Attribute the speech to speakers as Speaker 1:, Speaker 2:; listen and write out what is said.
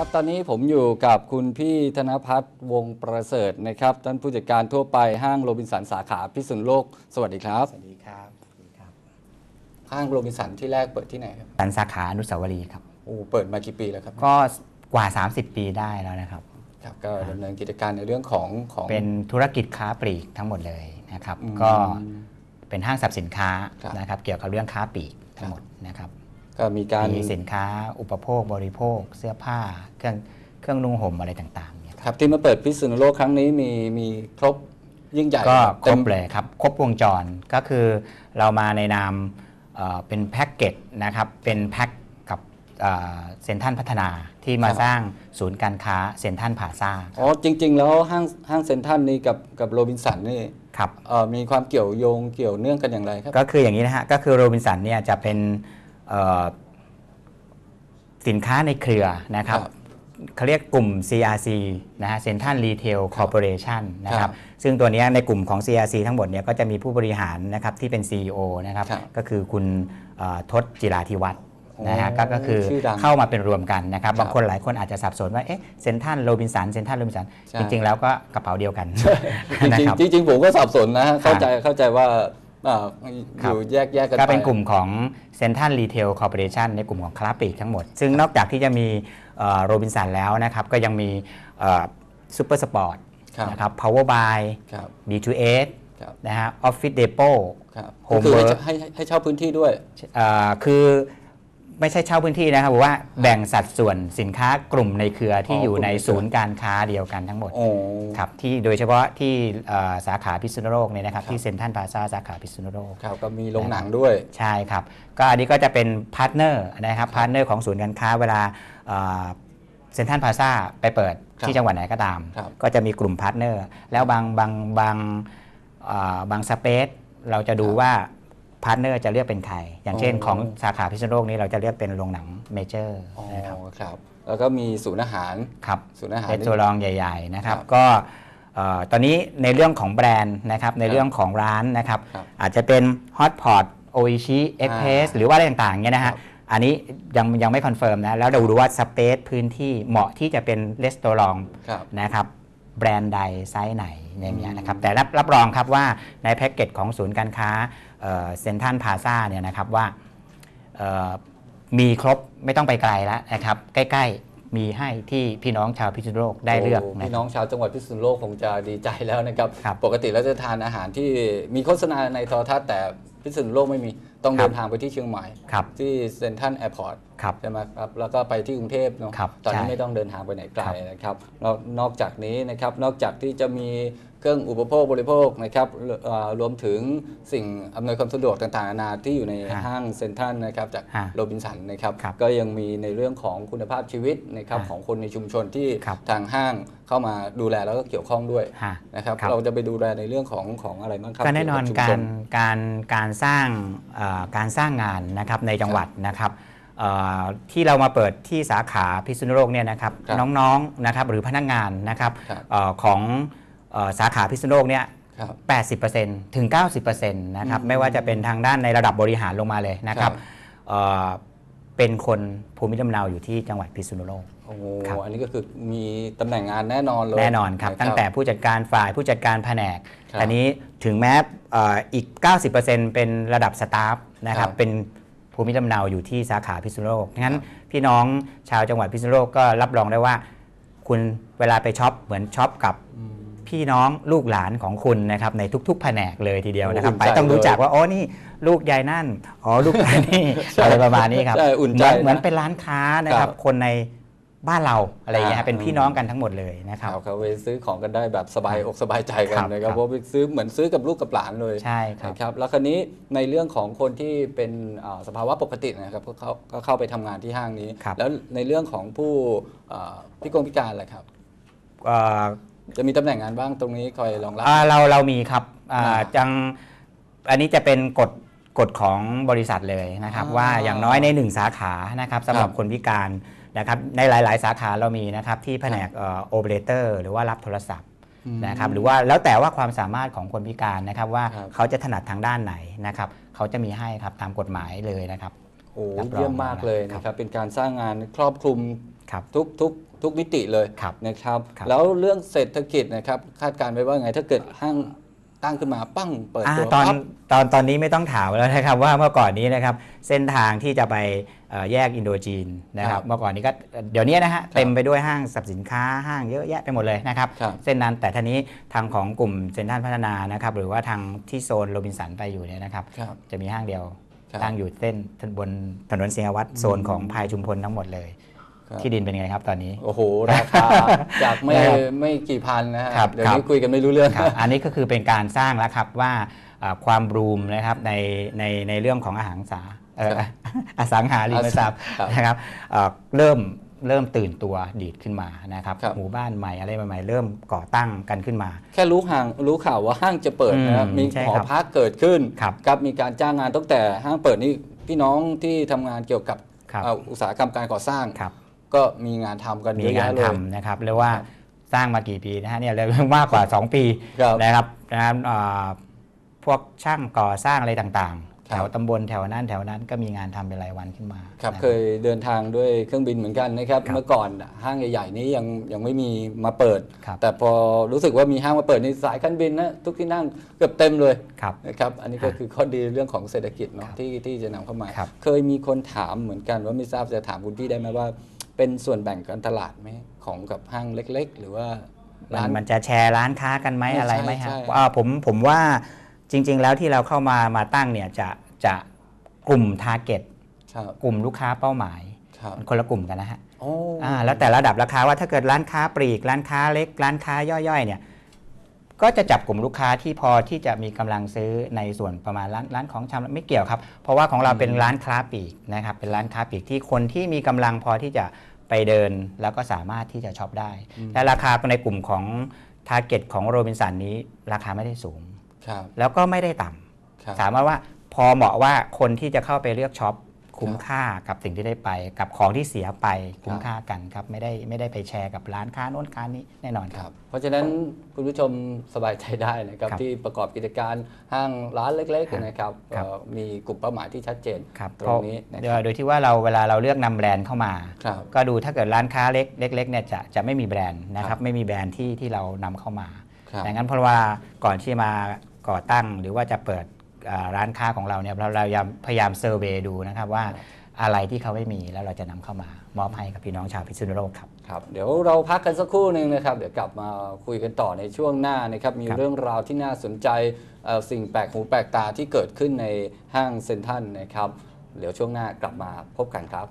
Speaker 1: ครับตอนนี้ผมอยู่กับคุณพี่ธนพัฒน์วงศ์ประเสริฐนะครับท่านผู้จัดการทั่วไปห้างโรบินสันสาขาพิษณุโลกสวัสดีครับ
Speaker 2: สวัสดีครับ สวัสดีครับ
Speaker 1: ห้างโรบินสันที่แรกเปิดที่ไหนครับ
Speaker 2: สันสาขาอนุสาวรีย์ครับ
Speaker 1: โอ้เปิดมากี่ปีแล้วครับ
Speaker 2: ก็กว่า 30 ปีได้แล้วนะครับ
Speaker 1: ครับก็ดำเนินกิจการในเรื่องของของ
Speaker 2: เป็นธุรกิจค้าปลีกทั้งหมดเลยนะครับ
Speaker 1: อืม
Speaker 2: ก็เป็นห้างสรรพสินค้า
Speaker 1: ครับ
Speaker 2: นะครับ เกี่ยวกับเรื่องค้าปลีกทั้งหมดนะครับ
Speaker 1: ก็มีการ
Speaker 2: มีสินค้าอุปโภคบริโภค เสื้อผ้า เครื่องเครื่องนุ่งห่มอะไรต่างๆเนี่ย
Speaker 1: ครับที่มาเปิดพิษณุโลกครั้งนี้มีมีครบยิ่งใหญ่
Speaker 2: ก็คร
Speaker 1: ต็
Speaker 2: บ
Speaker 1: ม
Speaker 2: เลยครับ ครบวงจรก็คือเรามาในนามเอ่อเป็นแพ็กเกจนะครับเป็นแพ็กกับเซ็นทรัลพัฒนาที่มาสร้างศูนย์การค้าเซ็นทรัลพลาซ่า
Speaker 1: อ๋อจริง ๆ แล้วห้างห้างเซ็นทรัลนี่กับกับโรบินสันนี่
Speaker 2: ครับ
Speaker 1: เอ่อมีความเกี่ยวโยงเกี่ยวเนื่องกันอย่างไรครับ
Speaker 2: ก็คืออย่างนี้นะฮะก็คือโรบินสันเนี่ยจะเป็นเอ่อ สินค้าในเครือนะครับ
Speaker 1: ครับ
Speaker 2: เขาเรียกกลุ่ม CRC นะฮะ Central Retail Corporation นะค
Speaker 1: ครั
Speaker 2: รับบซึ่งตัวเนี้ยในกลุ่มของ CRC ทั้งหมดเนี่ยก็จะมีผู้บริหารนะครับที่เป็น CEO นะครับ
Speaker 1: ครับ
Speaker 2: ก็คือคุณเอ่อทศจิราธิวัฒน์นะฮะ
Speaker 1: โอ้
Speaker 2: ก็ก็คือ
Speaker 1: ชื่อดัง
Speaker 2: เข้ามาเป็นรวมกันนะครับ
Speaker 1: ครับ
Speaker 2: บางคนหลายคนอาจจะสับสนว่าเอ๊ะเซนทันโรบินสันเซนทันโรบินสัน
Speaker 1: ใช่
Speaker 2: จริง ๆ แล้วก็กระเป๋าเดียวกัน
Speaker 1: จ
Speaker 2: นะ
Speaker 1: ริง
Speaker 2: ครับ
Speaker 1: ๆจริงๆผมก็สับสนนะฮะเข้าใจเข้าใจว่า อ่าอ
Speaker 2: ครับ
Speaker 1: ยู่แยกแยกกันไป
Speaker 2: ก็เป็นกลุ่มของ Central Retail Corporation ในกลุ่มของคลาปลีกทั้งหมด ซึ่งนอกจากที่จะมีโรบินสันแล้วนะครับ ก็ยังมีซูเปอร์สปอร์ต
Speaker 1: ครับ
Speaker 2: นะครับ Power Buy
Speaker 1: ครับ
Speaker 2: B2S
Speaker 1: ครับ
Speaker 2: นะฮะ Office Depot
Speaker 1: ครับ
Speaker 2: Home
Speaker 1: ก็คือให้
Speaker 2: Work
Speaker 1: ให้ให้ให้เช่าพื้นที่ด้วย
Speaker 2: เอ่อคือ ไม่ใช่เช่าพื้นที่นะครับบอกว่าแบ่งสัดส่วนสินค้ากลุ่มในเครือที่
Speaker 1: อ๋อ
Speaker 2: อยู่ใน
Speaker 1: กลุ่มในเครือ
Speaker 2: ศูนย์การค้าเดียวกันทั้งหมด
Speaker 1: โอ้
Speaker 2: ครับที่โดยเฉพาะที่เอ่อสาขาพิษณุโลกเนี่ยนะครับ
Speaker 1: ครับ
Speaker 2: ที่เซ็นทรัลพลาซ่าสาขาพิษณุโลก
Speaker 1: ครับก็มีโรงหนังด้วย
Speaker 2: ใช่ครับ ก็อันนี้ก็จะเป็นพาร์ทเนอร์นะครับพาร์ทเนอร์ของศูนย์การค้าเวลาเซ็นทรัลพลาซ่าไปเปิด
Speaker 1: ครับ
Speaker 2: ที่จังหวัดไหนก็ตาม
Speaker 1: ครับ
Speaker 2: ก็จะมีกลุ่มพาร์ทเนอร์แล้วบางบางบางเอ่อบางสเปซเราจะดูว่า พาร์ทเนอร์จะเลือกเป็นใคร อย่างเช่น
Speaker 1: อ๋อ
Speaker 2: ของสาขาพิษณุโลกนี้เราจะเลือกเป็นโรงหนังเมเจอร์
Speaker 1: อ๋อ
Speaker 2: นะครับ
Speaker 1: ครับแล้วก็มีศูนย์อาหาร
Speaker 2: ครับ
Speaker 1: ศูนย์อาหาร
Speaker 2: เป็นตัวรองใหญ่ ๆ นะครับ
Speaker 1: ครับ
Speaker 2: ก็เอ่อตอนนี้ในเรื่องของแบรนด์นะครับในเรื่องของร้านนะครับ
Speaker 1: ครับ
Speaker 2: อาจจะเป็น Hotpot o i c h i Express หรือว่าอะไรต่างๆเนี่ยนะ
Speaker 1: ครั
Speaker 2: ฮะ
Speaker 1: บ
Speaker 2: อันนี้ยังยังไม่คอนเฟิร์มนะ แล้วเราดูว่าสเปซพื้นที่เหมาะที่จะเป็นรีสตอรอง
Speaker 1: ครับ
Speaker 2: นะครับ แบรนด์ใดไซส์ไหนอย่างเงี้ยนะครับแต่รับรับรองครับว่าในแพ็กเกจของศูนย์การค้าเซ็นทรัลพาซาเนี่ยนะครับว่าเอ่อมีครบไม่ต้องไปไกลแล้วนะครับใกล้ ๆ มีให้ที่พี่น้องชาวพิษณุโลกได้เลือก
Speaker 1: โพี่
Speaker 2: นะ
Speaker 1: น้องชาวจังหวัดพิษณุโลกคงจะดีใจแล้วนะครับ
Speaker 2: ครับ
Speaker 1: ปกติเราจะทานอาหารที่มีโฆษณาในโทรทัศน์แต่ พิษณุโลกไม่มีต้อง
Speaker 2: ครับ
Speaker 1: เดินทางไปที่เชียงใหม่
Speaker 2: ครับ
Speaker 1: ที่เซ็นทรัลแอร์พอร์ต
Speaker 2: ครับ
Speaker 1: ใช่ไหมครับแล้วก็ไปที่กรุงเทพเนาะ
Speaker 2: ครับ
Speaker 1: ตอนนี้
Speaker 2: ใช่
Speaker 1: ไม่ต้องเดินทางไปไหนไกล
Speaker 2: ครับ
Speaker 1: นะครับแล้วนอกจากนี้นะครับนอกจากที่จะมีเครื่องอุปโภคบริโภคนะครับเอ่อรวมถึงสิ่งอำนวยความสะดวกต่างๆนานาที่อยู่ใน
Speaker 2: ฮะ
Speaker 1: ห้างเซ็นทรัลนะครับจาก
Speaker 2: ฮะ
Speaker 1: โรบินสันนะครับ
Speaker 2: ครับ
Speaker 1: ก็ยังมีในเรื่องของคุณภาพชีวิตนะครับ
Speaker 2: ฮะ
Speaker 1: ของคนในชุมชนที่
Speaker 2: ครับ
Speaker 1: ทางห้าง เข้ามาดูแลแล้วก็เกี่ยวข้องด้วย
Speaker 2: ฮะ
Speaker 1: นะครับ
Speaker 2: ครับ
Speaker 1: เราจะไปดูแลในเรื่องของของอะไรบ้างครับ
Speaker 2: ก็แน่นอน
Speaker 1: เยวบ
Speaker 2: กา
Speaker 1: ชุ
Speaker 2: ร
Speaker 1: มช
Speaker 2: การการสร้างเอ่อการสร้างงานนะครับในจังหวัดนะครับเอ่อที่เรามาเปิดที่สาขาพิษณุโลกเนี่ยนะครับ
Speaker 1: ครับ
Speaker 2: น้องๆนะครับหรือพนักงานนะครับ
Speaker 1: ครับ
Speaker 2: เอ่อของเอ่อสาขาพิษณุโลกเนี่ย
Speaker 1: ครับ
Speaker 2: 80%ถึง 90%นะครับ
Speaker 1: อืม
Speaker 2: ไม่ว่าจะเป็นทางด้านในระดับบริหารลงมาเลยนะค
Speaker 1: ครั
Speaker 2: รับบเอ่อ เป็นคนภูมิลำเนาอยู่ที่จังหวัดพิษณุโลก
Speaker 1: โอ้โห
Speaker 2: ครับ
Speaker 1: อันนี้ก็คือมีตำแหน่งงานแน่นอนเลย
Speaker 2: แน่นอนครับะ ตั้งแต่ผู้จัดการฝ่ายผู้จัดการแผนก
Speaker 1: ครับ
Speaker 2: อันนี้ถึงแม้เอ่ออีก 90%เป็นระดับสตาฟนะครั
Speaker 1: ครับ
Speaker 2: บเป็นภูมิลำเนาอยู่ที่สาขาพิษณุโลกงั้น
Speaker 1: ครับ
Speaker 2: พี่น้องชาวจังหวัดพิษณุโลกก็รับรองได้ว่า คุณเวลาไปช็อปเหมือนช็อปกับ
Speaker 1: อืม
Speaker 2: พี่น้องลูกหลานของคุณนะครับในทุกๆ แผนกเลยทีเดียวนะครับ
Speaker 1: โอ้
Speaker 2: ไป
Speaker 1: อุ่นใจ
Speaker 2: ต้องรู้
Speaker 1: เลย
Speaker 2: จักว่าอ๋อนี่ลูกยายนั่นอ๋อลูกยายนี่อะไรประมาณนี้ครับ
Speaker 1: ใช่อุ่นใจ
Speaker 2: เหมือน
Speaker 1: นะ
Speaker 2: เหมือนเป็นร้านค้านะครับ
Speaker 1: ครับ
Speaker 2: คนในบ้านเราอะไรอย่างเงี้ย
Speaker 1: อ่า
Speaker 2: เป็นพี่น้องกันทั้งหมดเลยนะครับ
Speaker 1: ครับเขาไปซื้อของกันได้แบบสบายอกสบายใจกัน
Speaker 2: ครับ
Speaker 1: นะครับ
Speaker 2: ครับ
Speaker 1: เพราะไปซื้อเหมือนซื้อกับลูกกับหลานเลย
Speaker 2: ใช่ครับ
Speaker 1: นะครับแล้วคราวนี้ในเรื่องของคนที่เป็นอ่าสภาวะปกตินะครับก็เข้าก็เข้าไปทำงานที่ห้างนี้
Speaker 2: ครับ
Speaker 1: แล้วในเรื่องของผู้อ่าพิกลพิการอะไรครับ
Speaker 2: เอ่อ
Speaker 1: จะมีตำแหน่งงานบ้างตรงนี้คอยรองรับ
Speaker 2: อ่าเราเรามีครับอ่า
Speaker 1: อ่า
Speaker 2: จังอันนี้จะเป็นกฎกฎของบริษัทเลยนะครับ
Speaker 1: อ่า
Speaker 2: ว่าอย่างน้อยในหนึ่งสาขานะครับสำหรับ
Speaker 1: ครับ
Speaker 2: คนพิการนะครับในหลาย ๆ สาขาเรามีนะครับที่แผนกโอเปอเรเตอร์หรือว่ารับโทรศัพท์
Speaker 1: อืม
Speaker 2: นะครับหรือว่าแล้วแต่ว่าความสามารถของคนพิการนะครับว่า
Speaker 1: ครับ
Speaker 2: เขาจะถนัดทางด้านไหนนะครับเขาจะมีให้ครับตามกฎหมายเลยนะครับ
Speaker 1: โอ้
Speaker 2: รับรอง
Speaker 1: เยี่ยมมากเลยนะครับ เป็นการสร้างงานครอบคลุม
Speaker 2: ครับ
Speaker 1: ทุกทุกทุกมิติเลย
Speaker 2: ครับ
Speaker 1: นะครับ
Speaker 2: ครับ
Speaker 1: แล้วเรื่องเศรษฐกิจนะครับคาดการณ์ไว้ว่าไงถ้าเกิดห้างตั้งขึ้นมาปั้งเปิด
Speaker 2: อ่า
Speaker 1: ตัว
Speaker 2: ตอน
Speaker 1: ปั๊บ
Speaker 2: ตอนตอนนี้ไม่ต้องถามแล้วนะครับว่าเมื่อก่อนนี้นะครับเส้นทางที่จะไปเอ่อแยกอินโดจีนนะค
Speaker 1: ครั
Speaker 2: รับบเมื่อก่อนนี้ก็เดี๋ยวนี้นะฮะ
Speaker 1: ครับ
Speaker 2: เต็มไปด้วยห้างสรรพสินค้าห้างเยอะแยะไปหมดเลยนะครับ
Speaker 1: ครับ
Speaker 2: เส้นนั้นแต่ทีนี้ทางของกลุ่มเซ็นทรัลพัฒนานะครับหรือว่าทางที่โซนโรบินสันไปอยู่เนี่ยนะครับ
Speaker 1: ครับ
Speaker 2: จะมีห้างเดียว
Speaker 1: ครับ
Speaker 2: ตั้งอยู่เส้นบนถนนสิงห์วัฒน์โซนของพายชุมพลทั้งหมดเลย
Speaker 1: ครับ
Speaker 2: ที่ดินเป็นไงครับตอนนี้
Speaker 1: โอ้โห ราคาจากไม่
Speaker 2: นะครับ
Speaker 1: ไม่กี่พันนะฮะ
Speaker 2: ครับ
Speaker 1: เดี๋ยว
Speaker 2: ครับ
Speaker 1: นี้คุยกันไม่รู้เรื่อง
Speaker 2: ครับอันนี้ก็คือเป็นการสร้างแล้วครับว่าอ่าความรูมนะครับในในในเรื่องของอาหารสาเอ่อ
Speaker 1: ครับ
Speaker 2: อสังหาริมทรัพย์
Speaker 1: ครับ
Speaker 2: นะครับเอ่อเริ่มเริ่มตื่นตัวดีดขึ้นมานะครับ
Speaker 1: ครับ
Speaker 2: หมู่บ้านใหม่อะไรใหม่ๆ เริ่มก่อตั้งกันขึ้นมา
Speaker 1: แค่รู้ห่างรู้ข่าวว่าห้างจะเปิดนะครับ
Speaker 2: อืม
Speaker 1: มี
Speaker 2: ใช่
Speaker 1: หอ
Speaker 2: ครับ
Speaker 1: พักเกิดขึ้น
Speaker 2: ครับ
Speaker 1: ครับมีการจ้างงานตั้งแต่ห้างเปิดนี่พี่น้องที่ทำงานเกี่ยวกับ
Speaker 2: ครับ
Speaker 1: เอ่ออุตสาหกรรมการก่อสร้าง
Speaker 2: ครับ
Speaker 1: ก็มีงานทำกัน
Speaker 2: มี
Speaker 1: เยอะ
Speaker 2: งาน
Speaker 1: แยะเลย
Speaker 2: ทำนะครับเรียกว่าสร้างมากี่ปีนะฮะเนี่ยเรียกมากกว่า 2 ปี
Speaker 1: ครับ
Speaker 2: นะครับนะครับอ่าพวกช่างก่อสร้างอะไรต่างๆ
Speaker 1: ครับ
Speaker 2: แถวตำบลแถวนั้นแถวนั้นก็มีงานทำเป็นรายวันขึ้นมา
Speaker 1: ครับ
Speaker 2: นะ
Speaker 1: เคยเดินทางด้วยเครื่องบินเหมือนกันนะครับ
Speaker 2: ครับ
Speaker 1: เมื่อก่อนห้างใหญ่ๆนี้ยังยังไม่มีมาเปิด
Speaker 2: ครับ
Speaker 1: แต่พอรู้สึกว่ามีห้างมาเปิดในสายการบินนะทุกที่นั่งเกือบเต็มเลย
Speaker 2: ครับ
Speaker 1: นะครับ อันนี้ก็
Speaker 2: ครับ
Speaker 1: คือข้อดีเรื่องของเศรษฐกิจเนาะ
Speaker 2: ครับ
Speaker 1: ที่ที่จะนำเข้ามา
Speaker 2: ครับ
Speaker 1: เคยมีคนถามเหมือนกันว่าไม่ทราบจะถามคุณพี่ได้ไหมว่า เป็นส่วนแบ่งการตลาดไหมของกับห้างเล็ก ๆ หรือว่า
Speaker 2: มั
Speaker 1: ร้านน
Speaker 2: มันจะแชร์ร้านค้ากันไหม
Speaker 1: ใช่
Speaker 2: อะไรไหม
Speaker 1: ใช่
Speaker 2: ฮะ
Speaker 1: ใช่
Speaker 2: อ่าผมผมว่าจริง ๆ แล้วที่เราเข้ามามาตั้งเนี่ยจะจะกลุ่มทาร์เก็ต
Speaker 1: ครับ
Speaker 2: กลุ่มลูกค้าเป้าหมาย
Speaker 1: ครับ
Speaker 2: มันคนละกลุ่มกันนะฮะ
Speaker 1: โอ้
Speaker 2: อ่าแล้วแต่ระดับราคาว่าถ้าเกิดร้านค้าปลีกร้านค้าเล็ก ร้านค้าย่อยๆเนี่ย ก็จะจับกลุ่มลูกค้าที่พอที่จะมีกำลังซื้อในส่วนประมาณร้านร้านของชำไม่เกี่ยวครับ เพราะว่าของเราเป็นร้านค้าปลีกนะครับเป็นร้านค้าปลีกที่คนที่มีกำลังพอที่จะไปเดินแล้วก็สามารถที่จะช็อปได้ และราคาในกลุ่มของทาร์เก็ตของโรบินสันนี้ราคาไม่ได้สูง
Speaker 1: ครับ
Speaker 2: แล้วก็ไม่ได้ต่ำ
Speaker 1: ครับ
Speaker 2: สามารถว่าพอเหมาะว่าคนที่จะเข้าไปเลือกช็อป คุ้มค่ากับสิ่งที่ได้ไป กับของที่เสียไปคุ้มค่ากันครับไม่ได้ไม่ได้ไปแชร์กับร้านค้าโน้นค้านี้แน่นอน
Speaker 1: ค
Speaker 2: ค
Speaker 1: รั
Speaker 2: รั
Speaker 1: บบเพราะฉะนั้นคุณผู้ชมสบายใจได้นะครับ
Speaker 2: ครับ
Speaker 1: ที่ประกอบกิจการห้างร้านเล็ก
Speaker 2: ครับ
Speaker 1: ๆนะครับ
Speaker 2: ครับ
Speaker 1: เอ่อมีกลุ่มเป้าหมายที่ชัดเจน
Speaker 2: ครับ
Speaker 1: ตรงนี้นะ
Speaker 2: โด
Speaker 1: ครั
Speaker 2: ย
Speaker 1: บ
Speaker 2: โดยที่ว่าเราเวลาเราเลือกนำแบรนด์เข้ามา
Speaker 1: ครับ
Speaker 2: ก็ดูถ้าเกิดร้านค้าเล็กเล็กๆเนี่ยจะจะไม่มีแบรนด์นะค
Speaker 1: ครั
Speaker 2: รับบไม่มีแบรนด์ที่ที่เรานำเข้ามา
Speaker 1: ครับ
Speaker 2: ดังนั้นเพราะว่าก่อนที่มาก่อตั้งหรือว่าจะเปิดอ่า ร้านค้าของเราเนี่ยเราเราพยายามพยายามเซอร์เวยดูนะครับว่าอะไรที่เขาไม่มีแล้วเราจะนำเข้ามามอบให้กับพี่น้องชาวพิษณุโลกครับ
Speaker 1: ครับ เดี๋ยวเราพักกันสักครู่หนึ่งนะครับ เดี๋ยวกลับมาคุยกันต่อในช่วงหน้านะครับ มี
Speaker 2: ครับ
Speaker 1: เรื่องราวที่น่าสนใจเอ่อสิ่งแปลกหูแปลกตาที่เกิดขึ้นในห้างเซ็นทรัลนะครับ เดี๋ยวช่วงหน้ากลับมาพบกันครับ